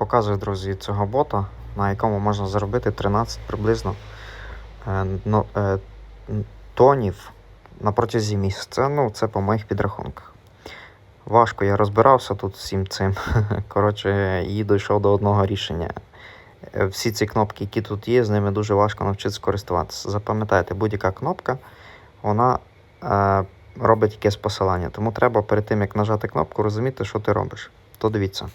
Показую, друзі, цього бота, на якому можна заробити 13 приблизно е, е, тонів на протязі місяця. Ну, це по моїх підрахунках. Важко я розбирався тут всім цим. Коротше, і дійшов до одного рішення. Е, Всі ці кнопки, які тут є, з ними дуже важко навчитися користуватися. Запам'ятайте, будь-яка кнопка, вона е, робить якесь посилання. Тому треба перед тим, як нажати кнопку, розуміти, що ти робиш. То дивіться.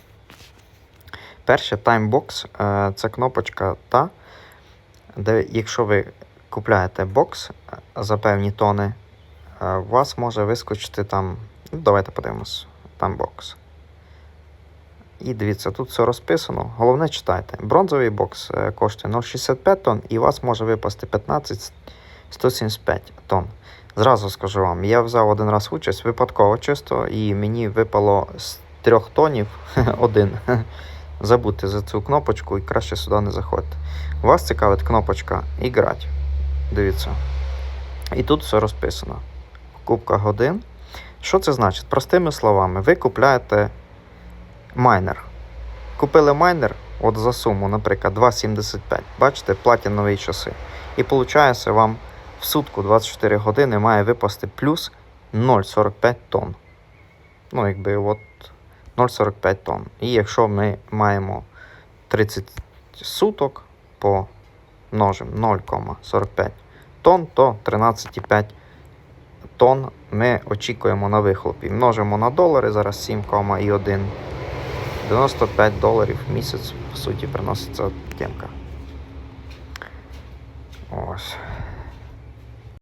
Перше, Timebox е, це кнопочка та, де якщо ви купляєте бокс е, за певні тони, е, у вас може вискочити там. Ну, давайте подивимось. Timebox. І дивіться, тут все розписано. Головне читайте. Бронзовий бокс коштує 0,65 тонн, і у вас може випасти 15 175 тонн. Зразу скажу вам, я взяв один раз участь випадково чисто, і мені випало з трьох тонів один. Забудьте за цю кнопочку і краще сюди не заходьте. Вас цікавить кнопочка Іграть. Дивіться. І тут все розписано. Покупка годин. Що це значить? Простими словами, ви купляєте майнер. Купили майнер от за суму, наприклад, 2,75. Бачите, платінові часи. І виходить, вам в сутку 24 години має випасти плюс 0,45 тонн. Ну, якби от 0,45 тонн. І якщо ми маємо 30 суток по множимо 0,45 тонн, то 13,5 тонн ми очікуємо на вихлопі. Множимо на долари, зараз 7,1. 95 доларів в місяць, по суті, приноситься темка. Ось.